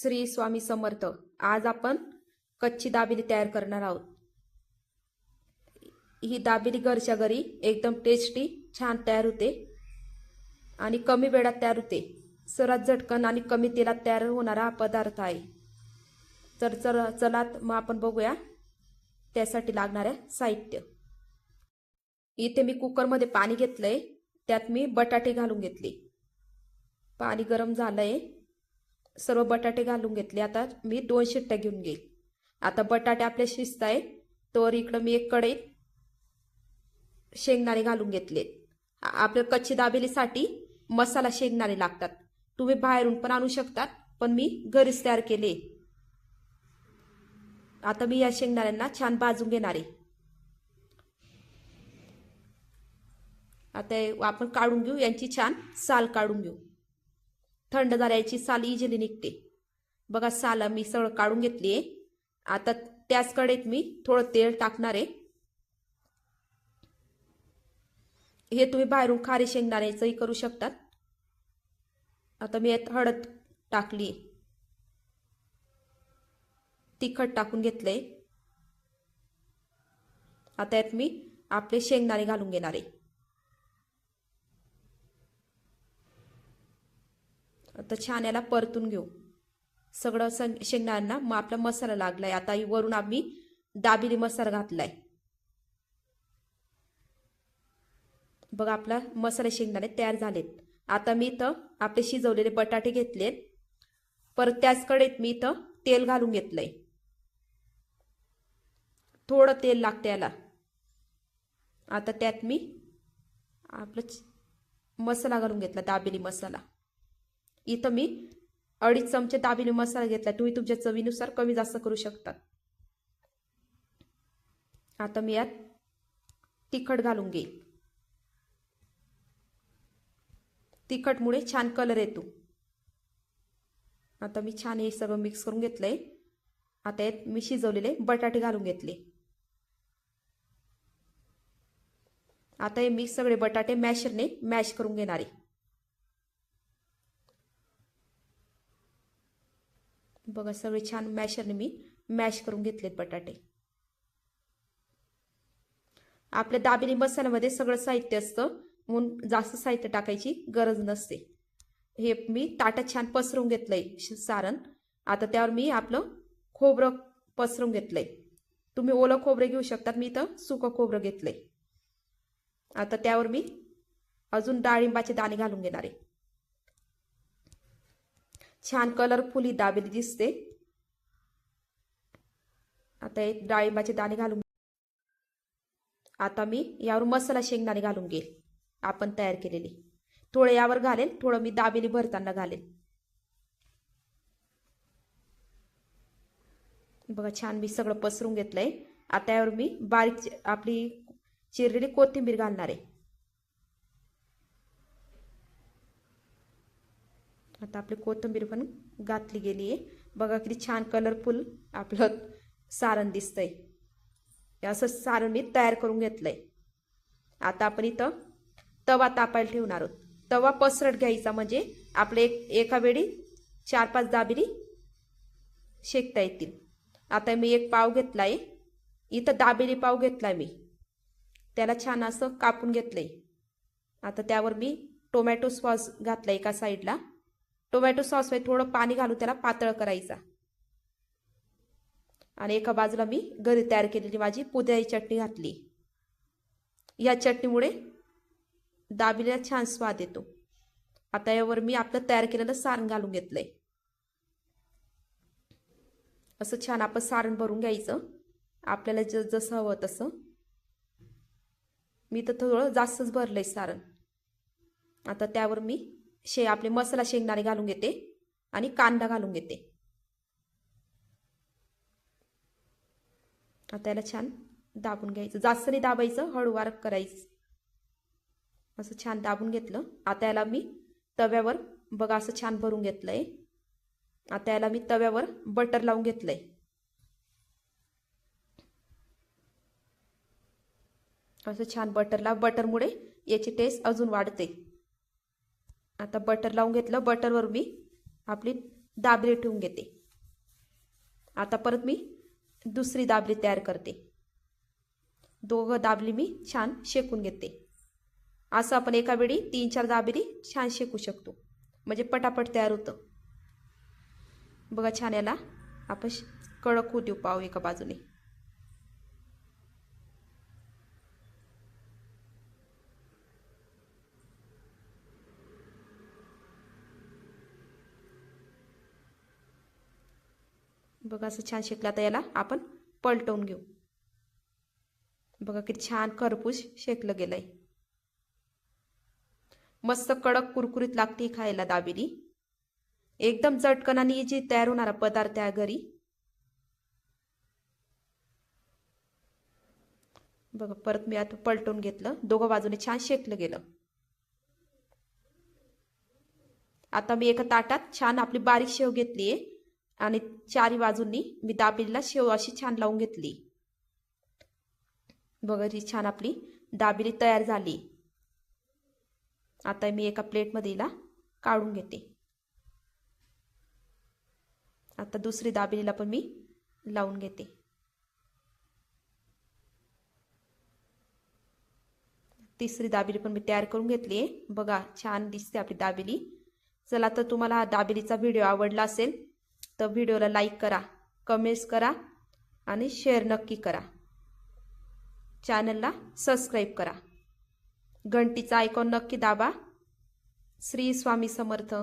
श्री स्वामी समर्थ. आज आपण कच्ची दाबेली तयार करणार आहोत. ही दाबेली घरच्या घरी एकदम टेस्टी छान तयार होते. आणि कमी वेळात तयार होते. सर्वात झटकन आणि कमी तेलात तयार होणारा हा पदार्थ आहे. तर चल चलात मग आपण बघूया त्यासाठी लागणाऱ्या साहित्य. इथे मी कुकरमध्ये पाणी घेतलंय. त्यात मी बटाटे घालून घेतले. पाणी गरम झालंय. सर्व बटाटे घालून घेतले. आता मी दोन शिट्ट्या घेऊन घेईल. आता बटाटे आपले शिजत आहे तर इकडं मी एक कढईत शेंगदाणे घालून घेतले. आपल्या कच्ची दाबेलीसाठी मसाला शेंगदाणे लागतात. तुम्ही बाहेरून पण आणू शकतात पण मी घरीच तयार केले. आता मी या शेंगदाण्यांना छान भाजून घेणार आहे. आता आपण काढून घेऊ. यांची छान साल काढून घेऊ. थंड झाल्याची साल इजिली निघते. बघा साल मी सगळं काढून घेतली आहे. आता त्याच कडेत मी थोडं तेल टाकणार आहे. हे तुम्ही बाहेरून खारी शेंगदाण्याचंही करू शकतात. आता मी यात हळद टाकली तिखट टाकून घेतलंय. आता यात मी आपले शेंगदाणे घालून घेणार आहे. तर छान याला परतून घेऊ. सगळं सं शेंगदाण्यांना मग आपला मसाला लागलाय. आता वरून आम्ही दाबिली मसाला घातलाय. बघा आपला मसाला शेंगदाणे तयार झालेत. आता मी इथं आपले शिजवलेले बटाटे घेतलेत. परत त्याच मी इथं तेल घालून घेतलंय. थोडं तेल लागतं याला. आता त्यात मी आपलं मसाला घालून घेतला दाबेली मसाला. इथं मी अडीच चमचे दाबेली मसाला घेतला. तुम्ही तुमच्या चवीनुसार कमी जास्त करू शकतात. आता मी यात तिखट घालून घेईल तिखटमुळे छान कलर येतो. आता मी छान हे सगळं मिक्स करून घेतलंय. आता यात मी शिजवलेले बटाटे घालून घेतले. आता हे मी सगळे बटाटे मॅशरने मॅश करून घेणार आहे. बघा सगळे छान मॅशरने मी मॅश करून घेतलेत बटाटे. आपल्या दाबेली मसाल्यामध्ये सगळं साहित्य असतं म्हणून जास्त साहित्य टाकायची गरज नसते. हे मी ताटात छान पसरून घेतलंय श- सारण. आता त्यावर मी आपलं खोबरं पसरून घेतलंय. तुम्ही ओलं खोबरं घेऊ शकतात मी इथं सुकं खोबरं घेतलंय. आता त्यावर मी अजून डाळिंबाचे दाणे घालून घेणार आहे. छान कलरफुल ही दाबेली दिसते. आता एक डाळिंबाचे दाणे घालून आता मी यावर मसाला शेंगदाणे घालून घेईल. आपण तयार केलेली. थोडं यावर घालेल थोडं मी दाबेली भरताना घालेल. बघा छान मी सगळं पसरून घेतलंय. आता यावर मी बारीक चि- आपली चिरलेली कोथिंबीर घालणार आहे. आता आपली कोथिंबीर पण घातली गेली आहे. बघा किती छान कलरफुल आपलं सारण दिसतंय. हे असं सारण मी तयार करून घेतलंय. आता आपण इथं तवा तापायला ठेवणार आहोत. तवा पसरट घ्यायचा म्हणजे आपले एक एका वेळी चार पाच दाबिरी शेकता येतील. आता मी एक पाव घेतलाय. इथं दाबेली पाव घेतलाय मी. त्याला छान असं कापून घेतलंय. आता त्यावर मी टोमॅटो सॉस घातला एका साईडला टोमॅटो सॉसवर थोडं पाणी घालून त्याला पातळ करायचा. आणि एका बाजूला मी घरी तयार केलेली माझी पुदिन्याची चटणी घातली. या चटणीमुळे दाबेलीला छान स्वाद येतो. आता यावर मी आपलं तयार केलेलं सारण घालून घेतलंय. असं छान आपण सारण भरून घ्यायचं. आपल्याला ज जसं हवं तसं. मी तर थोडं जास्तच भरलंय सारण. आता त्यावर मी शे आपले मसाला शेंगदाणे घालून घेते आणि कांदा घालून घेते. आता याला छान दाबून घ्यायचं. जास्त नाही दाबायचं हळूवार करायचं. असं छान दाबून घेतलं. आता याला मी तव्यावर बघा असं छान भरून घेतलंय. आता याला मी तव्यावर बटर लावून घेतलंय. असं छान बटर लाव. बटरमुळे याची टेस्ट अजून वाढते. आता बटर लावून घेतलं. बटरवर मी आपली दाबली ठेवून घेते. आता परत मी दुसरी दाबली तयार करते. दोघं दाबली मी छान शेकून घेते. असं आपण एका वेळी तीन चार दाबेली छान शेकू शकतो. म्हणजे पटापट तयार होतं. बघा छान याला आपण कडक होऊ देऊ पाव एका बाजूने. बघा असं छान शेकलं आता याला. आपण पलटवून घेऊ. बघा किती छान खरपूस शेकलं गेलंय. मस्त कडक कुरकुरीत लागते खायला दाबेली. एकदम चटकन आणि जी तयार होणारा पदार्थ आहे घरी. बघा परत मी आता पलटून घेतलं. दोघं बाजूने छान शेकलं गेलं. आता मी एका ताटात छान आपली बारीक शेव घेतली आहे आणि चारी बाजूंनी मी दाबेलीला शेव अशी छान लावून घेतली. बघा ही छान आपली दाबेली तयार झाली. आता मी एका प्लेटमध्ये हिला काढून घेते. आता दुसरी दाबेलीला पण मी लावून घेते. तिसरी दाबेली पण मी तयार करून घेतली आहे. बघा छान दिसते आपली दाबेली. चला तर तुम्हाला हा दाबेलीचा व्हिडिओ आवडला असेल तर व्हिडिओला लाईक करा कमेंट्स करा आणि शेअर नक्की करा. चॅनलला सबस्क्राईब करा. घंटीचा आयकॉन नक्की दाबा. श्री स्वामी समर्थ.